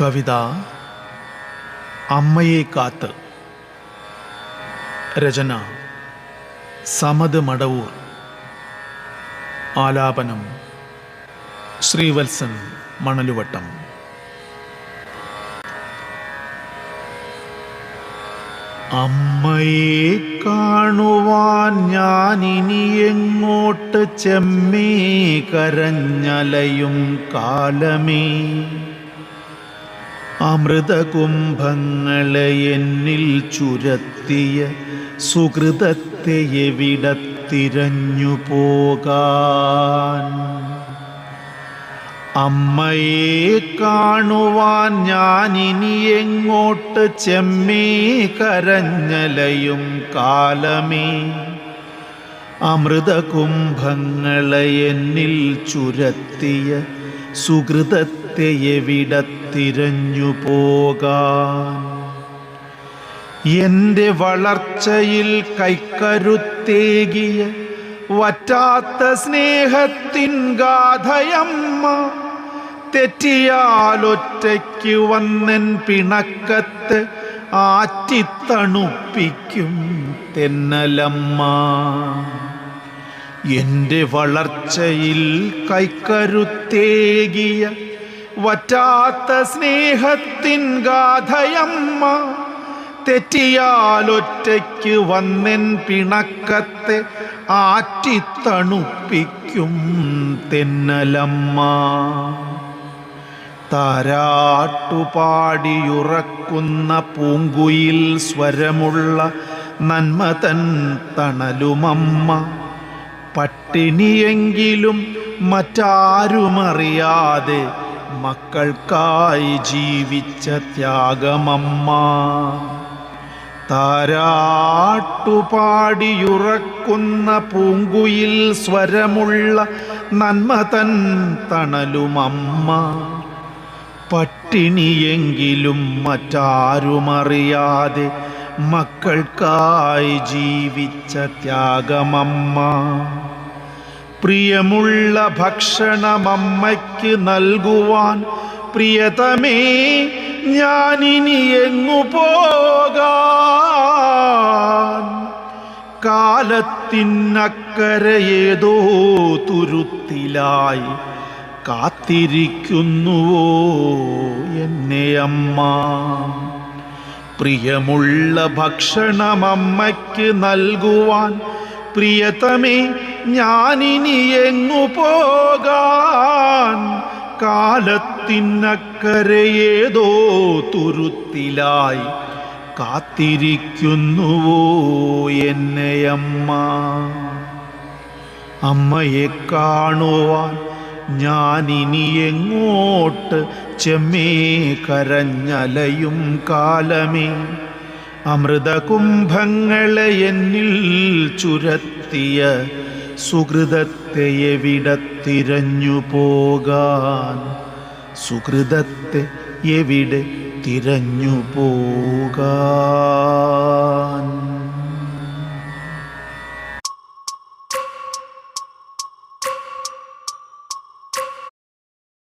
കവിത അമ്മയെ കാത്ത്. രചന സമത് മടവൂർ. ആലാപനം ശ്രീവത്സൻ മണലുവട്ടം. അമ്മയെ കാണുവാൻ ഞാൻ ഇനി എങ്ങോട്ട് ചെമ്മേ കരഞ്ഞലയും കാലമേ. അമൃതകുംഭങ്ങളെ എന്നിൽ ചുരത്തിയ സുഹൃതത്തെ എവിടത്തിരഞ്ഞു പോകാൻ? അമ്മയെ കാണുവാൻ ഞാനിനി എങ്ങോട്ട് ചെമ്മേ കരഞ്ഞലയും കാലമേ? അമൃതകുംഭങ്ങളെ എന്നിൽ ചുരത്തിയ സുഹൃതത്തെ എവിടത്തിരഞ്ഞു പോകാൻ? എന്റെ വളർച്ചയിൽ കൈക്കരുത്തേകിയ വറ്റാത്ത സ്നേഹത്തിൻ ഗാഥയമ്മ തെറ്റിയാലൊറ്റയ്ക്ക് വന്നൻ പിണക്കത്ത് ആറ്റിത്തണുപ്പിക്കും തെന്നലമ്മ. എന്റെ വളർച്ചയിൽ കൈക്കരുത്തേകിയ വറ്റാത്ത സ്നേഹത്തിൻ ഗാഥയമ്മ തെറ്റിയാലൊറ്റയ്ക്ക് വന്നെൻ പിണക്കത്തെ ആറ്റിത്തണുപ്പിക്കും തെന്നലമ്മ. താരാട്ടുപാടിയുറക്കുന്ന പൂങ്കുയിൽ സ്വരമുള്ള നന്മതൻ തണലുമമ്മ. പട്ടിണിയെങ്കിലും മറ്റാരുമറിയാതെ മക്കൾക്കായി ജീവിച്ച ത്യാഗമമ്മ. താരാട്ടുപാടിയുറക്കുന്ന പൂങ്കുയിൽ സ്വരമുള്ള നന്മതൻ തണലുമമ്മ. പട്ടിണിയെങ്കിലും മറ്റാരുമറിയാതെ മക്കൾക്കായി ജീവിച്ച ത്യാഗമമ്മ. പ്രിയമുള്ള ഭക്ഷണമമ്മയ്ക്ക് നൽകുവാൻ പ്രിയതമേ ഞാനിനി എങ്ങു പോകാൻ? കാലത്തിനക്കരയേതോ തുരുത്തിലായി കാത്തിരിക്കുന്നുവോ എന്നെ അമ്മ? പ്രിയമുള്ള ഭക്ഷണമമ്മയ്ക്ക് നൽകുവാൻ പ്രിയതമേ ഞാനിനി എങ്ങു പോകാൻ? കാലത്തിനക്കരയേതോ തുരുത്തിലായി കാത്തിരിക്കുന്നുവോ എന്നെയമ്മ അമ്മയെ കാണുവാൻ ഞാനിനി എങ്ങോട്ട്? ചെമ്മേ കരഞ്ഞലയും കാലമേ അമൃതകുംഭങ്ങളെ എന്നിൽ ചുരത്തിയ സുഹൃതത്തെ എവിടത്തിരഞ്ഞു പോകാൻ? സുഹൃതത്തെ എവിടെ തിരഞ്ഞു പോകാൻ?